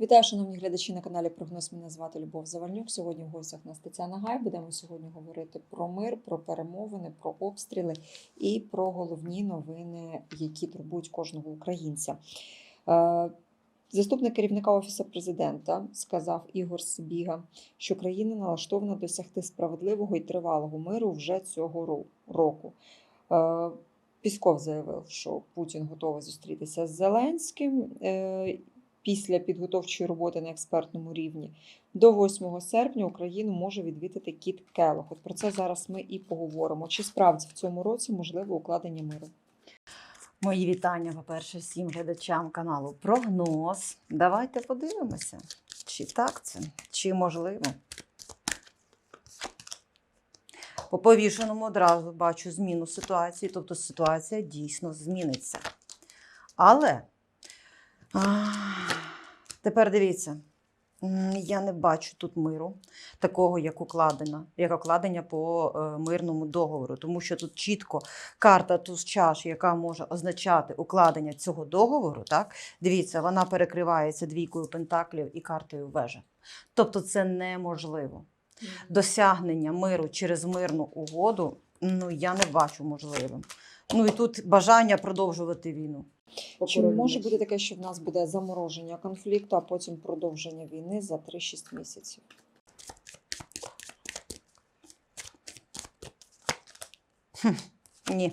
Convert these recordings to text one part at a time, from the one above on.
Вітаю, шановні глядачі на каналі Прогноз. Мене звати Любов Завальнюк. Сьогодні в гостях у нас Тетяна Гай. Будемо сьогодні говорити про мир, про перемовини, про обстріли і про головні новини, які турбують кожного українця. Е, Заступник керівника офісу президента сказав Ігор Сибіга, що країна налаштована досягти справедливого і тривалого миру вже цього року. Е, Пісков заявив, що Путін готовий зустрітися з Зеленським е, після підготовчої роботи на експертному рівні. До 8 серпня Україну може відвідати Кіт Келох. От про це зараз ми і поговоримо. Чи справді в цьому році можливо укладення миру? Мої вітання, по-перше, всім глядачам каналу Прогноз. Давайте подивимося, чи так це, чи можливо. По повішеному одразу бачу зміну ситуації, тобто ситуація дійсно зміниться. Але а, тепер дивіться, я не бачу тут миру, такого, як укладено, як укладення по е, мирному договору, тому що тут чітко карта туз чаш, яка може означати укладення цього договору, так дивіться, вона перекривається двійкою пентаклів і картою вежа. Тобто це неможливо. Досягнення миру через мирну угоду, ну я не бачу можливим. Ну і тут бажання продовжувати війну. Чи може бути таке, що в нас буде замороження конфлікту, а потім продовження війни за 3-6 місяців? Ні.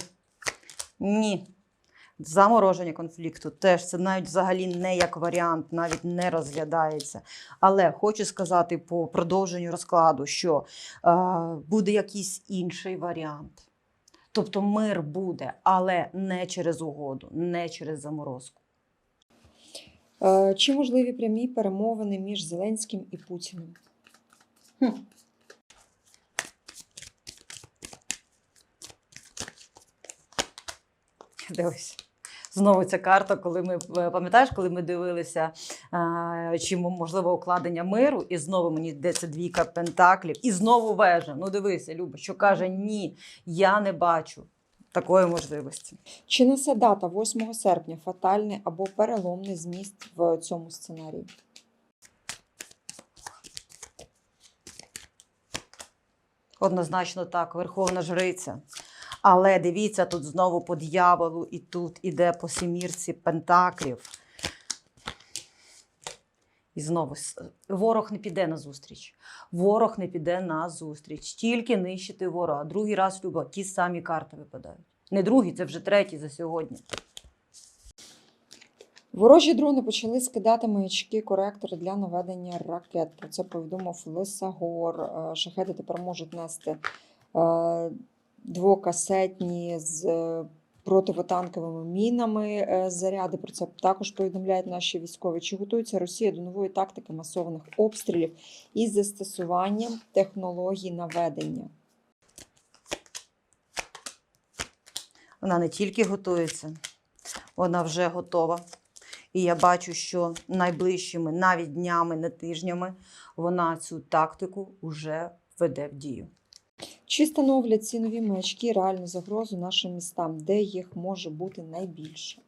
Ні. Замороження конфлікту теж це навіть взагалі не як варіант, навіть не розглядається. Але хочу сказати по продовженню розкладу, що е, буде якийсь інший варіант. Тобто мир буде, але не через угоду, не через заморозку. Е, Чи можливі прямі перемовини між Зеленським і Путіним? Дивись. Знову ця карта, коли ми е, пам'ятаєш, коли ми дивилися, чи можливо укладення миру, і знову мені йдеться двійка пентаклів, і знову вежа. Ну дивися, Люба, що каже: ні, я не бачу такої можливості. Чи несе дата 8 серпня фатальний або переломний зміст в цьому сценарії? Однозначно так, верховна жриця. Але дивіться, тут знову по дьяволу, і тут іде по сімірці пентаклів. І знову ворог не піде на зустріч. Ворог не піде на зустріч. Тільки нищити ворога. Другий раз Люба, ті самі карти випадають. Не другий, це вже третій за сьогодні. Ворожі дрони почали скидати маячки коректори для наведення ракет. Про це повідомив Лисагор. Е, Шахеди тепер можуть нести е, двокасетні з е, противотанковими мінами е, заряди. Про це також повідомляють наші військові. Чи готується Росія до нової тактики масованих обстрілів із застосуванням технологій наведення? Вона не тільки готується, вона вже готова. І я бачу, що найближчими, навіть днями, не тижнями, вона цю тактику вже веде в дію. Чи становлять ці нові маячки реальну загрозу нашим містам, де їх може бути найбільше?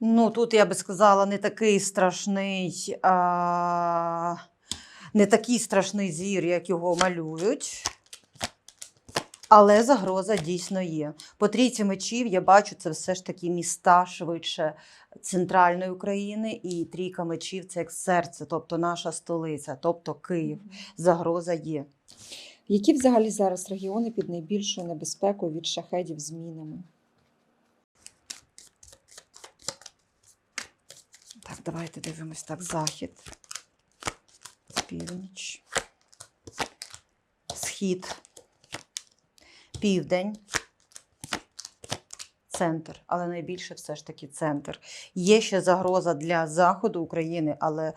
Ну, тут я би сказала, не такий страшний, а... не такий страшний звір, як його малюють. Але загроза дійсно є. По трійці мечів я бачу, це все ж таки міста швидше центральної України, і трійка мечів це як серце, тобто наша столиця, тобто Київ. Загроза є. Які взагалі зараз регіони під найбільшою небезпекою від шахедів з мінами? Так, давайте дивимось так. Захід, північ, схід, південь, центр. Але найбільше все ж таки центр. Є ще загроза для заходу України, але е,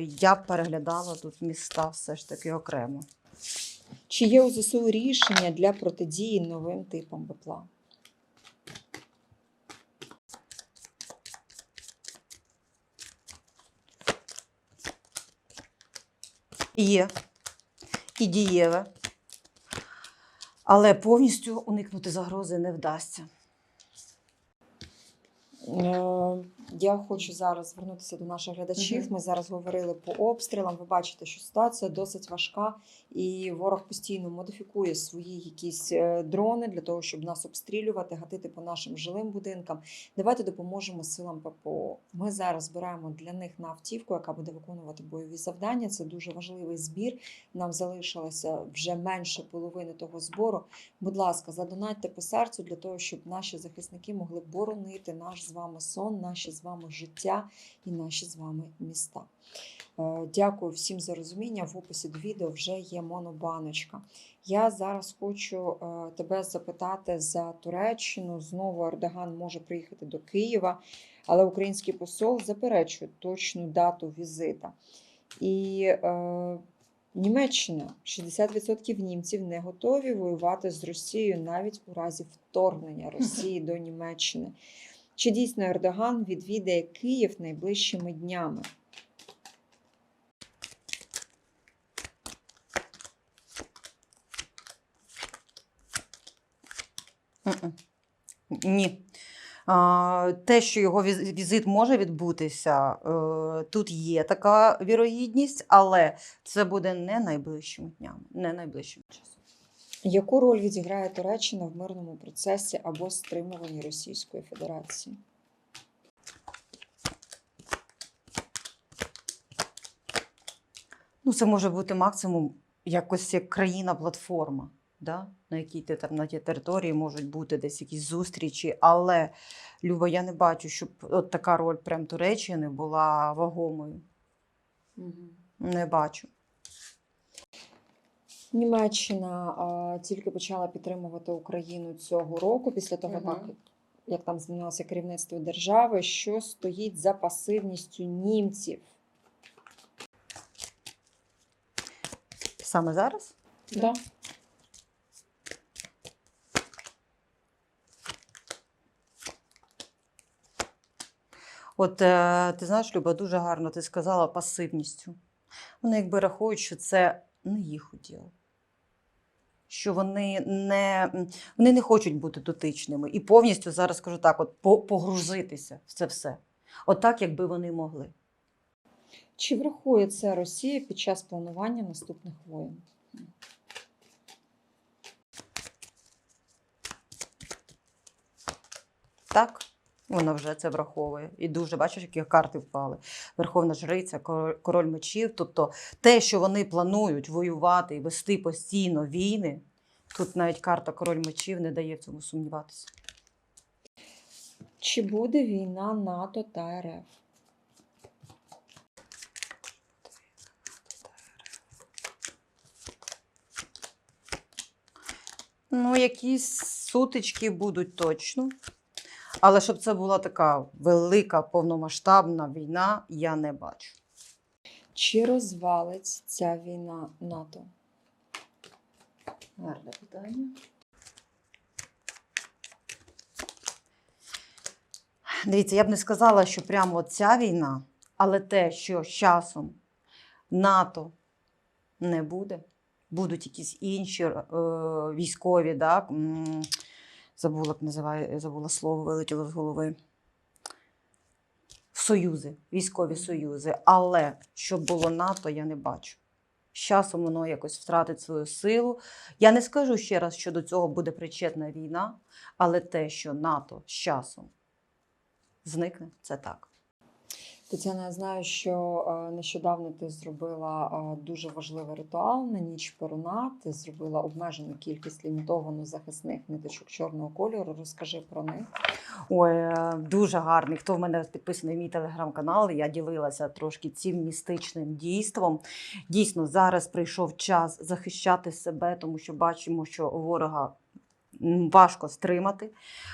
я переглядала тут міста все ж таки окремо. Чи є у ЗСУ рішення для протидії новим типам БПЛА? Є і дієве. Але повністю уникнути загрози не вдасться. Я хочу зараз звернутися до наших глядачів. Ми зараз говорили по обстрілам. Ви бачите, що ситуація досить важка, і ворог постійно модифікує свої якісь е, дрони для того, щоб нас обстрілювати, гатити по нашим жилим будинкам. Давайте допоможемо силам ППО. Ми зараз збираємо для них на автівку, яка буде виконувати бойові завдання. Це дуже важливий збір. Нам залишилося вже менше половини того збору. Будь ласка, задонатьте по серцю для того, щоб наші захисники могли боронити наш з вами сон, наші з вами життя і наші з вами міста. Е, Дякую всім за розуміння. В описі до відео вже є монобаночка. Я зараз хочу е, тебе запитати за Туреччину. Знову Ердоган може приїхати до Києва, але український посол заперечує точну дату візита. І е, Німеччина 60% німців не готові воювати з Росією навіть у разі вторгнення Росії до Німеччини. Чи дійсно Ердоган відвідає Київ найближчими днями? Ні. Те, що його візит може відбутися, е, тут є така вірогідність, але це буде не найближчими днями, не найближчим часом. Яку роль відіграє Туреччина в мирному процесі або стримуванні Російської Федерації? Ну, це може бути максимум якось як країна-платформа, да? на якій ти там на тій території можуть бути десь якісь зустрічі. Але, Люба, я не бачу, щоб от така роль прям Туреччини була вагомою. Не бачу. Німеччина а, тільки почала підтримувати Україну цього року, після того, Мгм. так, як там змінилося керівництво держави, що стоїть за пасивністю німців. Саме зараз? Да. От е, ти знаєш, Люба, дуже гарно ти сказала пасивністю. Вони якби рахують, що це не їх уділ. Що вони не, вони не хочуть бути дотичними і повністю зараз скажу так: от погрузитися в це все. От якби вони могли. Чи врахує це Росія під час планування наступних воєн? Так, вона вже це враховує. І дуже бачиш, які карти впали. Верховна жриця, король- мечів. Тобто те, що вони планують воювати і вести постійно війни, тут навіть карта король мечів не дає в цьому сумніватися. Чи буде війна НАТО та РФ? Ну, якісь сутички будуть точно. Але щоб це була така велика повномасштабна війна, я не бачу. Чи розвалить ця війна НАТО? Гарне питання. Дивіться, я б не сказала, що прямо ця війна, але те, що з часом НАТО не буде, будуть якісь інші е, військові, да, забула, називаю, забула слово, вилетіло з голови. Союзи, військові союзи. Але щоб було НАТО, я не бачу. З часом воно якось втратить свою силу. Я не скажу ще раз, що до цього буде причетна війна, але те, що НАТО з часом зникне, це так. Тетяна, я знаю, що е, нещодавно ти зробила е, дуже важливий ритуал на ніч Перуна. Ти зробила обмежену кількість лімітовану захисних ниточок чорного кольору. Розкажи про них. Ой, е, дуже гарний. Хто в мене підписаний в мій телеграм-канал, я ділилася трошки цим містичним дійством. Дійсно, зараз прийшов час захищати себе, тому що бачимо, що ворога. Важко стримати,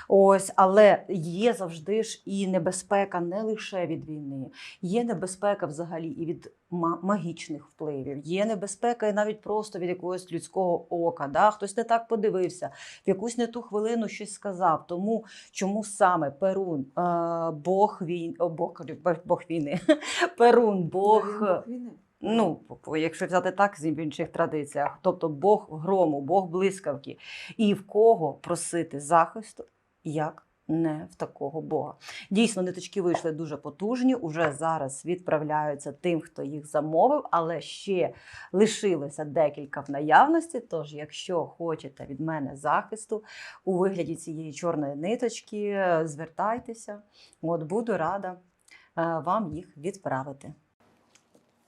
ось, але є завжди ж і небезпека не лише від війни, є небезпека взагалі і від ма- магічних впливів, є небезпека і навіть просто від якогось людського ока. Да? Хтось не так подивився, в якусь не ту хвилину щось сказав. Тому чому саме Перун, е, Бог війн, о, Бог, Бог війни, Перун, Бог. Ну, якщо взяти так в інших традиціях, тобто Бог грому, Бог блискавки. І в кого просити захисту, як не в такого Бога. Дійсно, ниточки вийшли дуже потужні, уже зараз відправляються тим, хто їх замовив, але ще лишилося декілька в наявності. Тож, якщо хочете від мене захисту у вигляді цієї чорної ниточки, звертайтеся. От буду рада е, вам їх відправити.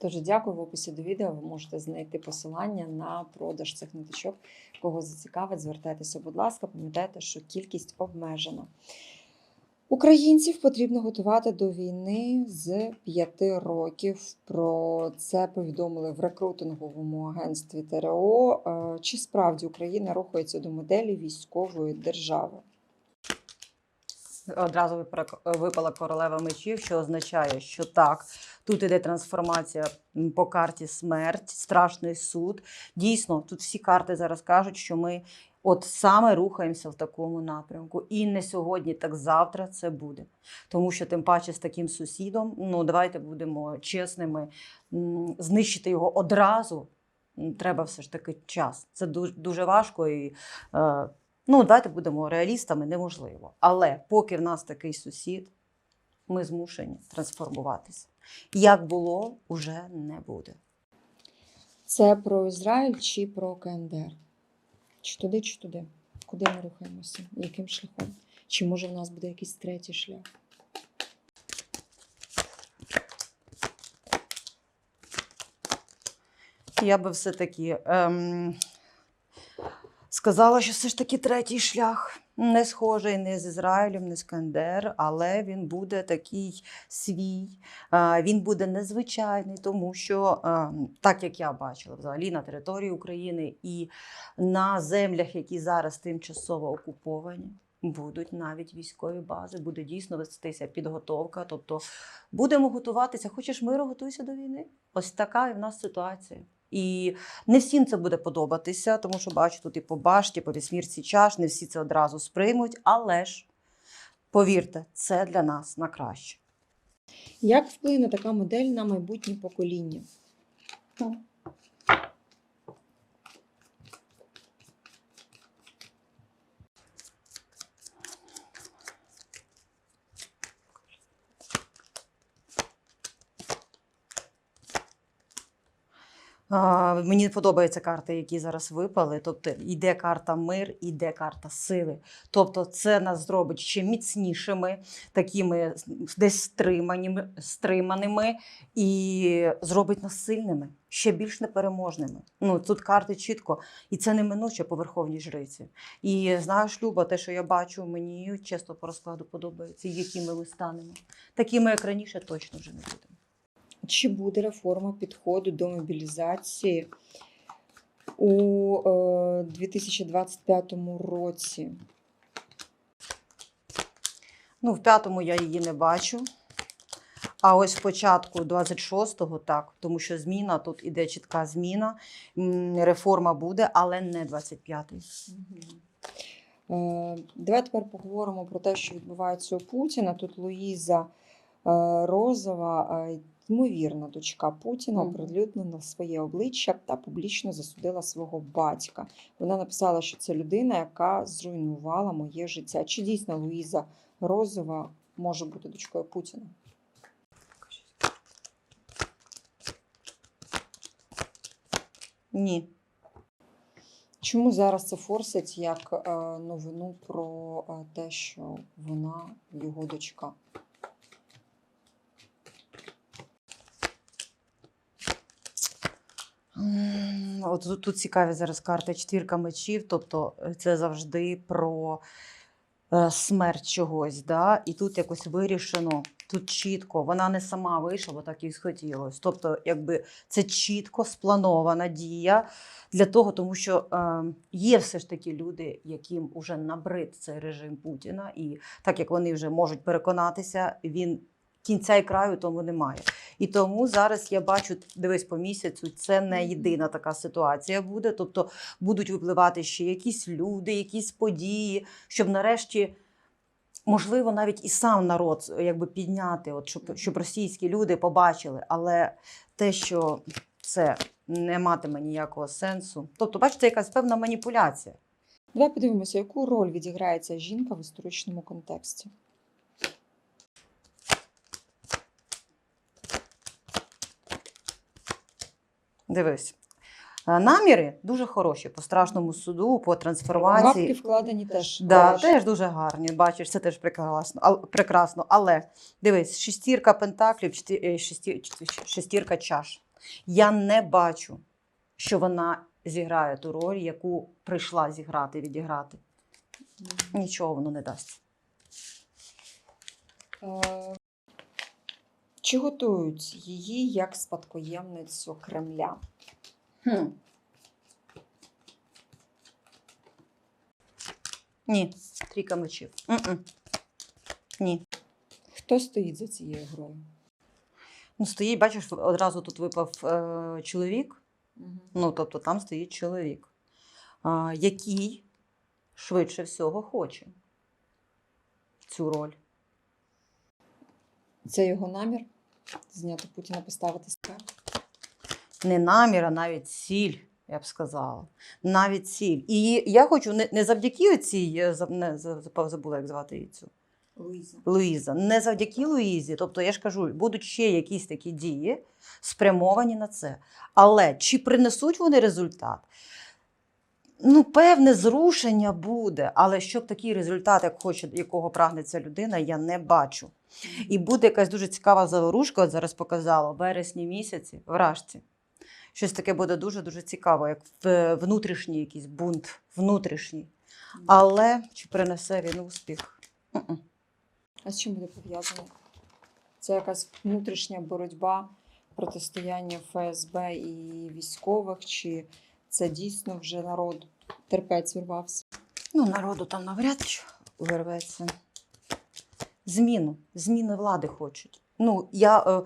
Тож дякую в описі до відео. Ви можете знайти посилання на продаж цих ниточок. Кого зацікавить, звертайтеся, будь ласка, пам'ятайте, що кількість обмежена. Українців потрібно готувати до війни з 5 років. Про це повідомили в рекрутинговому агентстві ТРО. Е, Чи справді Україна рухається до моделі військової держави? Одразу випала королева мечів, що означає, що так, тут іде трансформація по карті смерть, страшний суд. Дійсно, тут всі карти зараз кажуть, що ми от саме рухаємося в такому напрямку. І не сьогодні, так завтра це буде. Тому що тим паче з таким сусідом, ну давайте будемо чесними, знищити його одразу. Треба все ж таки час. Це дуже, дуже важко і е, Ну, давайте будемо реалістами, неможливо. Але поки в нас такий сусід, ми змушені трансформуватися. Як було, уже не буде. Це про Ізраїль чи про КНДР? Чи туди, чи туди? Куди ми рухаємося? Яким шляхом? Чи може в нас буде якийсь третій шлях? Я би все-таки ем, сказала, що все ж таки третій шлях не схожий не з Ізраїлем, не з КНДР, але він буде такий свій, він буде незвичайний, тому що, так як я бачила, взагалі на території України і на землях, які зараз тимчасово окуповані. Будуть навіть військові бази, буде дійсно вестися підготовка. Тобто будемо готуватися. Хочеш миру, готуйся до війни. Ось така і в нас ситуація. І не всім це буде подобатися, тому що бачу тут і по башті, по вісмірці чаш, не всі це одразу сприймуть, але ж повірте, це для нас на краще. Як вплине така модель на майбутнє покоління? Мені подобаються карти, які зараз випали. Тобто йде карта мир, йде карта сили. Тобто, це нас зробить ще міцнішими, такими десь стриманими, стриманими і зробить нас сильними, ще більш непереможними. Ну тут карти чітко, і це неминуче по верховній жриці. І знаєш, Люба, те, що я бачу, мені чесно по розкладу подобається, якими ми станемо. Такими, як раніше, точно вже не будемо. Чи буде реформа підходу до мобілізації у е, 2025 році? Ну, в п'ятому я її не бачу. А ось в початку 26-го так, тому що зміна, тут іде чітка зміна. Реформа буде, але не 25-й. Е, Давай тепер поговоримо про те, що відбувається у Путіна. Тут Луїза е, Розова, ймовірна дочка Путіна, оприлюднила своє обличчя та публічно засудила свого батька. Вона написала, що це людина, яка зруйнувала моє життя. Чи дійсно Луїза Розова може бути дочкою Путіна? Ні. Чому зараз це форсять як е, новину про е, те, що вона його дочка? От тут, цікаві зараз карти четвірка мечів, тобто е, це завжди про е, смерть чогось. Да? І тут якось вирішено, тут чітко, вона не сама вийшла, бо так і схотілося. Тобто, якби це чітко спланована дія для того, тому що е, є все ж таки люди, яким уже набрид цей режим Путіна, і так як вони вже можуть переконатися, він кінця і краю тому немає. І тому зараз я бачу, дивись по місяцю, це не єдина така ситуація буде. Тобто будуть випливати ще якісь люди, якісь події, щоб нарешті можливо, навіть і сам народ якби підняти, от, щоб, щоб російські люди побачили, але те, що це не матиме ніякого сенсу. Тобто, бачите, якась певна маніпуляція. Давай подивимося, яку роль відіграє ця жінка в історичному контексті. Дивись. Е, Наміри дуже хороші по страшному суду, по Бабки трансформації. вкладені теж. Да, хороші. теж дуже гарні. Бачиш, це теж прекрасно. прекрасно. Але дивись, шестірка пентаклів, е, шестірка чаш. Я не бачу, що вона зіграє ту роль, яку прийшла зіграти, відіграти. Нічого воно не дасть. Е, Чи готують її як спадкоємницю Кремля? Хм. Ні, трійка мечів. М-м. Ні. Хто стоїть за цією грою? Ну, стоїть, бачиш, одразу тут випав е, чоловік. Ну, тобто там стоїть чоловік, а, який швидше всього хоче цю роль. Це його намір зняти Путіна, поставити себе. Не намір, а навіть ціль, я б сказала. Навіть ціль. І я хочу не, не завдяки цій, за- забула, як звати її цю. Луїза. Луїза. Не завдяки Луїзі. Тобто, я ж кажу, будуть ще якісь такі дії спрямовані на це. Але чи принесуть вони результат? Ну, певне зрушення буде, але щоб такий результат, як хоче, якого прагне ця людина, я не бачу. І буде якась дуже цікава заворушка, от зараз показала, в вересні місяці, в Рашці. Щось таке буде дуже-дуже цікаво, як внутрішній якийсь бунт, внутрішній. Але чи принесе він успіх? А з чим буде пов'язано? Це якась внутрішня боротьба, протистояння ФСБ і військових, чи це дійсно вже народ терпець вирвався? Ну, народу там навряд чи вирветься. Зміну, зміни влади хочуть. Ну, я е,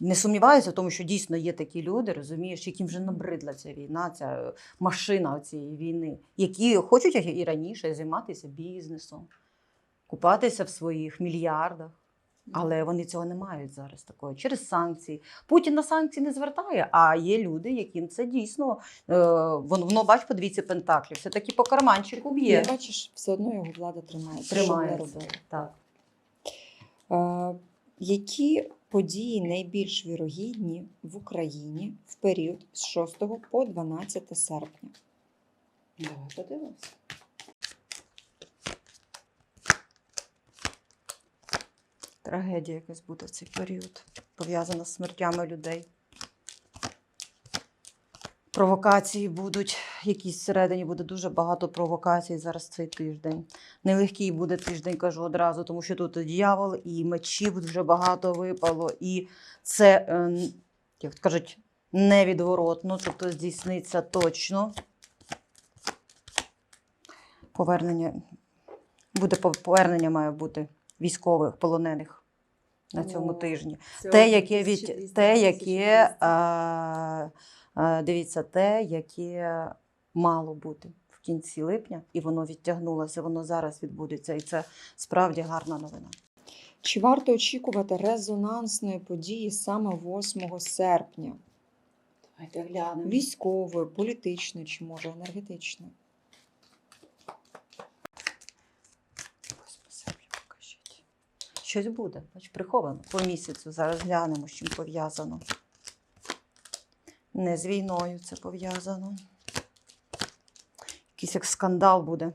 не сумніваюся в тому, що дійсно є такі люди, розумієш, яким вже набридла ця війна, ця е, машина цієї війни, які хочуть як і раніше займатися бізнесом, купатися в своїх мільярдах. Але вони цього не мають зараз такої через санкції. Путін на санкції не звертає, а є люди, яким це дійсно е, воно, воно бач, подивіться, пентаклі, все таки по карманчику б'є. Є. Бачиш, все одно його влада не робили. Так. Е, які події найбільш вірогідні в Україні в період з 6 по 12 серпня? Давай подивимося. Трагедія якась буде в цей період, пов'язана з смертями людей. Провокації будуть, якісь всередині буде дуже багато провокацій зараз цей тиждень. Нелегкий буде тиждень, кажу одразу, тому що тут і дьявол, і мечів дуже багато випало, і це, е, як кажуть, невідворотно, тобто здійсниться точно. Повернення буде повернення має бути військових полонених на цьому О, тижні. Те, яке від те, яке 1200. а, а, дивіться, те, яке мало бути в кінці липня, і воно відтягнулося, воно зараз відбудеться. І це справді гарна новина. Чи варто очікувати резонансної події саме 8 серпня? Давайте глянемо. Військової, політичної чи може енергетичної? Щось буде, бач, приховано по місяцю. Зараз глянемо, з чим пов'язано. Не з війною це пов'язано. Якийсь як скандал буде.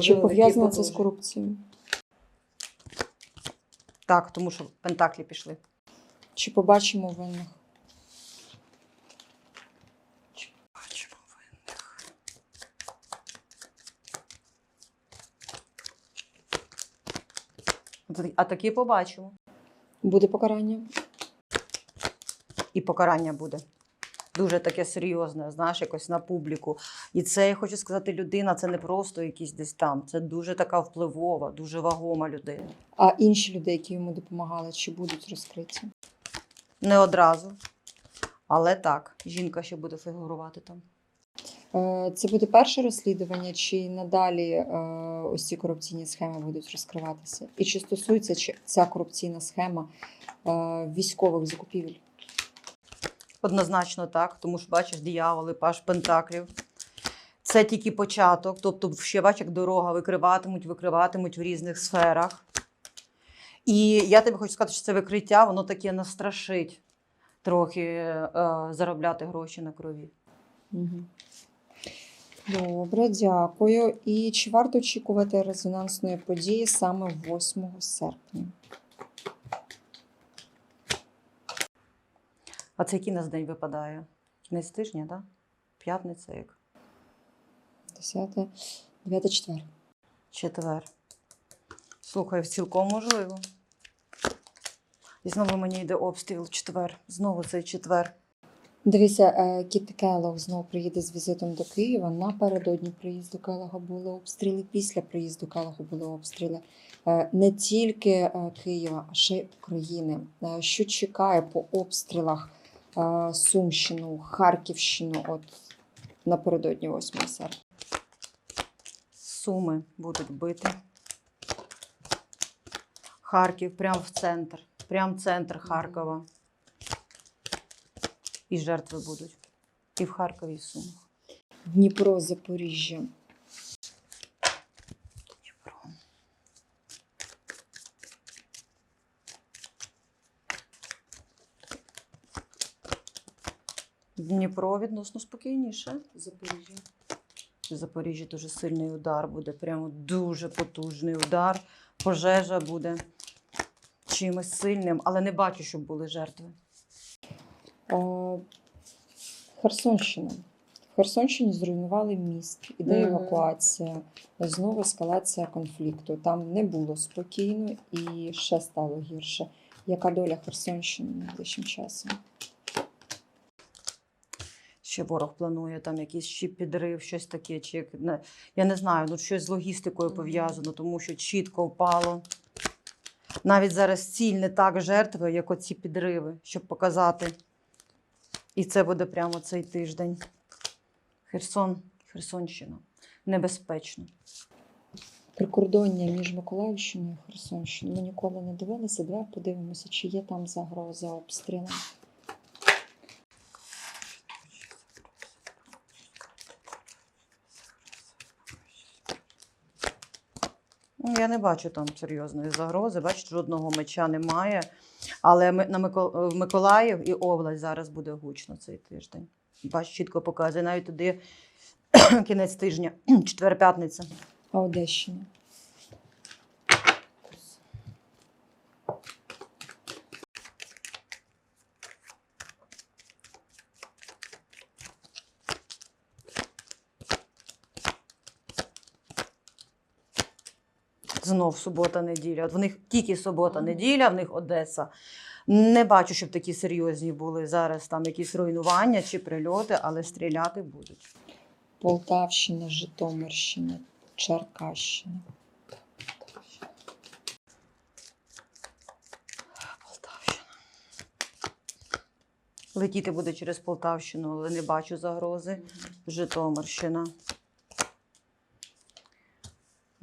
Чи пов'язано це з корупцією? Так, тому що пентаклі пішли. Чи побачимо винних? Бачимо винних. А такі побачимо. Буде покарання? І покарання буде. Дуже таке серйозне, знаєш, якось на публіку. І це, я хочу сказати, людина це не просто якийсь десь там. Це дуже така впливова, дуже вагома людина. А інші люди, які йому допомагали, чи будуть розкриті? Не одразу. Але так, жінка ще буде фігурувати там. Е, Це буде перше розслідування, чи надалі е, ось ці корупційні схеми будуть розкриватися? І чи стосується чи- ця корупційна схема е, військових закупівель? Однозначно так, тому що бачиш, дияволи, паш пентаклів. Це тільки початок. Тобто, ще бачиш, як дорога викриватимуть, викриватимуть в різних сферах. І я тобі хочу сказати, що це викриття, воно таке настрашить трохи е, заробляти гроші на крові. Угу. Добре, дякую. І чи варто очікувати резонансної події саме 8 серпня? А це який нас день випадає? Кінець тижня, так? Да? П'ятниця як? 10, 9 четвер. Четвер. Слухай, цілком можливо. І знову мені йде обстріл четвер. Знову цей четвер. Дивіться, е, Кіт Келлог знову приїде з візитом до Києва. Напередодні приїзду Келлога були обстріли. Після приїзду Келлога були обстріли. Не тільки е, Києва, а ще й України. Е, Що чекає по обстрілах Сумщину, Харківщину, от напередодні 8 серпня? Суми будуть бити. Харків прямо в центр. Прямо в центр Харкова. І жертви будуть. І в Харкові, і в Сумах. Дніпро, Запоріжжя. Дніпро. Дніпро відносно спокійніше. Запоріжжя. В Запоріжжі дуже сильний удар буде, прямо дуже потужний удар. Пожежа буде чимось сильним, але не бачу, щоб були жертви. Херсонщина. В Херсонщині зруйнували міст, іде евакуація, знову ескалація конфлікту. Там не було спокійно і ще стало гірше. Яка доля Херсонщини найближчим часом? Ще ворог планує там якийсь чи підрив, щось таке, чи я не знаю, ну щось з логістикою пов'язано, тому що чітко впало. Навіть зараз ціль не так жертви, як оці підриви, щоб показати. І це буде прямо цей тиждень. Херсон, Херсонщина. Небезпечно. Прикордоння між Миколаївщиною і Херсонщиною. Ми ніколи не дивилися. Давай подивимося, чи є там загроза обстрілам. Ну, Я не бачу там серйозної загрози. Бачите, жодного меча немає. Але ми- на Микол... Миколаїв і область зараз буде гучно цей тиждень. Бач, чітко показує. Навіть туди кінець тижня, четвер-п'ятниця. А Знов субота-неділя. От в них тільки субота-неділя, в них Одеса. Не бачу, щоб такі серйозні були зараз там якісь руйнування чи прильоти, але стріляти будуть. Полтавщина, Житомирщина, Черкащина. Полтавщина. Летіти буде через Полтавщину, але не бачу загрози. Житомирщина.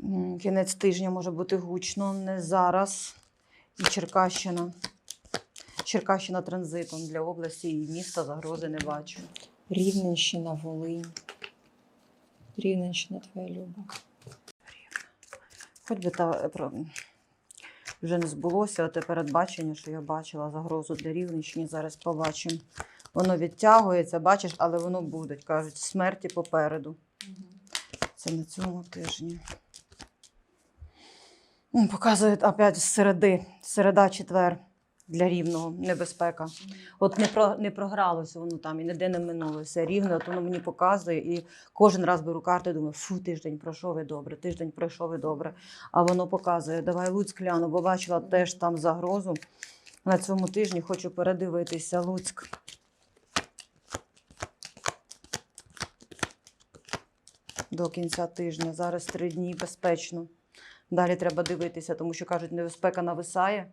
М, Кінець тижня може бути гучно, не зараз. І Черкащина. Черкащина транзитом для області і міста загрози не бачу. Рівненщина, Волинь. Рівненщина твоя люба. Хоч би та вже не збулося те передбачення, що я бачила загрозу для Рівненщини. Зараз побачимо. Воно відтягується, бачиш, але воно буде. Кажуть, смерті попереду. Це на цьому тижні. Показують опять з середи, середа, четвер для рівного небезпека. От не, про, не програлося воно там і ніде не минулося. Рівно, от воно мені показує, і кожен раз беру карту і думаю, фу, тиждень пройшов і добре, тиждень пройшов і добре. А воно показує, давай Луцьк гляну, бо бачила теж там загрозу. На цьому тижні хочу передивитися Луцьк. До кінця тижня. Зараз три дні безпечно. Далі треба дивитися, тому що кажуть, небезпека нависає.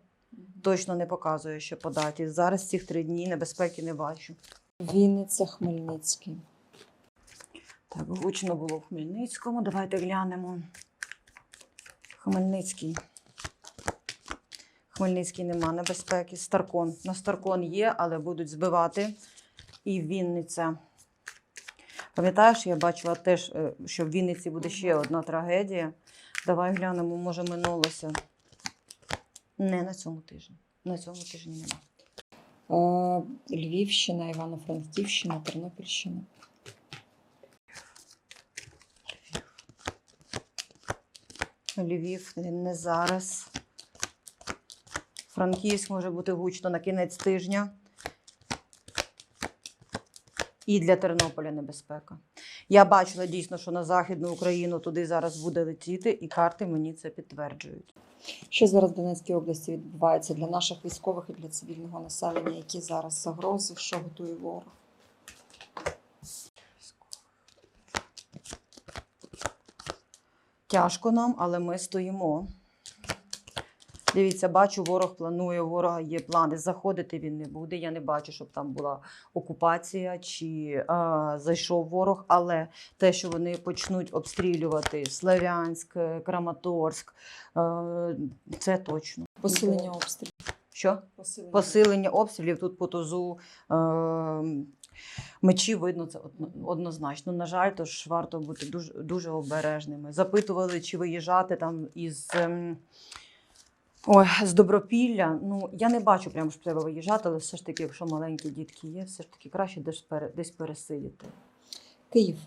Точно не показує, що по даті. Зараз цих три дні небезпеки не бачу. Вінниця, Хмельницький. Так, гучно було в Хмельницькому. Давайте глянемо. Хмельницький. Хмельницький нема небезпеки. Старкон. На Старкон є, але будуть збивати. І Вінниця. Пам'ятаєш, я бачила теж, е, що в Вінниці буде ще одна трагедія. Давай глянемо, може, минулося. Не на цьому тижні. На цьому тижні нема. Е, Львівщина, Івано-Франківщина, Тернопільщина. Львів не- не зараз. Франківськ може бути гучно на кінець тижня. І для Тернополя небезпека. Я бачила дійсно, що на Західну Україну туди зараз буде летіти, і карти мені це підтверджують. Що зараз в Донецькій області відбувається для наших військових і для цивільного населення? Які зараз загрози, що готує ворог? Тяжко нам, але ми стоїмо. Дивіться, бачу, ворог планує, у ворога є плани. Заходити він не буде. Я не бачу, щоб там була окупація чи а, зайшов ворог. Але те, що вони почнуть обстрілювати Слов'янськ, е, Краматорськ, е, це точно. Посилення обстрілів. Що? Посилення. Посилення обстрілів тут по тузу. Е, Мечі видно це однозначно. На жаль, тож варто бути дуже, дуже обережними. Запитували, чи виїжджати там із. Ой, з Добропілля. Ну, я не бачу прямо, що треба виїжджати, але все ж таки, якщо маленькі дітки є, все ж таки краще десь, пере, десь пересидіти. Київ.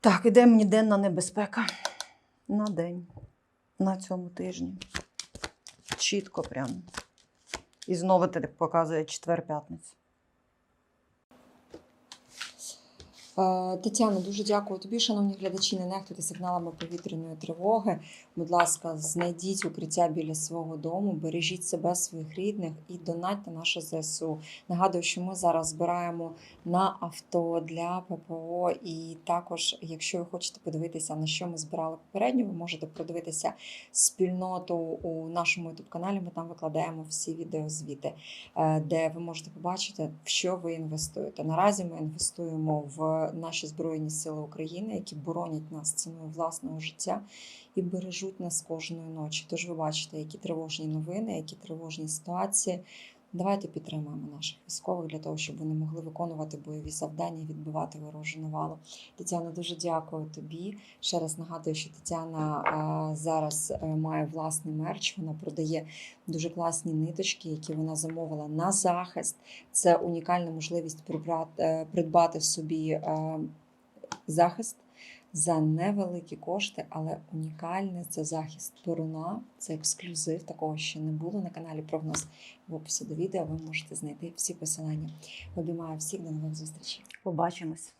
Так, іде мені денна небезпека. На день. На цьому тижні. Чітко прямо. І знову показує четвер-п'ятниця. Е, Тетяно, дуже дякую тобі, шановні глядачі. Не нехтуйте сигналами повітряної тривоги. Будь ласка, знайдіть укриття біля свого дому, бережіть себе, своїх рідних і донатьте наше ЗСУ. Нагадую, що ми зараз збираємо на авто для ППО. І також, якщо ви хочете подивитися, на що ми збирали попередньо, ви можете продивитися спільноту у нашому youtube каналі. Ми там викладаємо всі відеозвіти, е, де ви можете побачити, в що ви інвестуєте. Наразі ми інвестуємо в наші Збройні Сили України, які боронять нас ціною власного життя і бережуть нас кожної ночі. Тож ви бачите, які тривожні новини, які тривожні ситуації. Давайте підтримаємо наших військових для того, щоб вони могли виконувати бойові завдання і відбивати ворожу навалу. Тетяна, дуже дякую тобі. Ще раз нагадую, що Тетяна а, зараз е, має власний мерч. Вона продає дуже класні ниточки, які вона замовила на захист. Це унікальна можливість е, придбати собі е, захист за невеликі кошти, але унікальне це захист Боруна. це ексклюзив. Такого ще не було на каналі Прогноз. В описі до відео ви можете знайти всі посилання. Обіймаю всіх до нових зустрічей. Побачимось.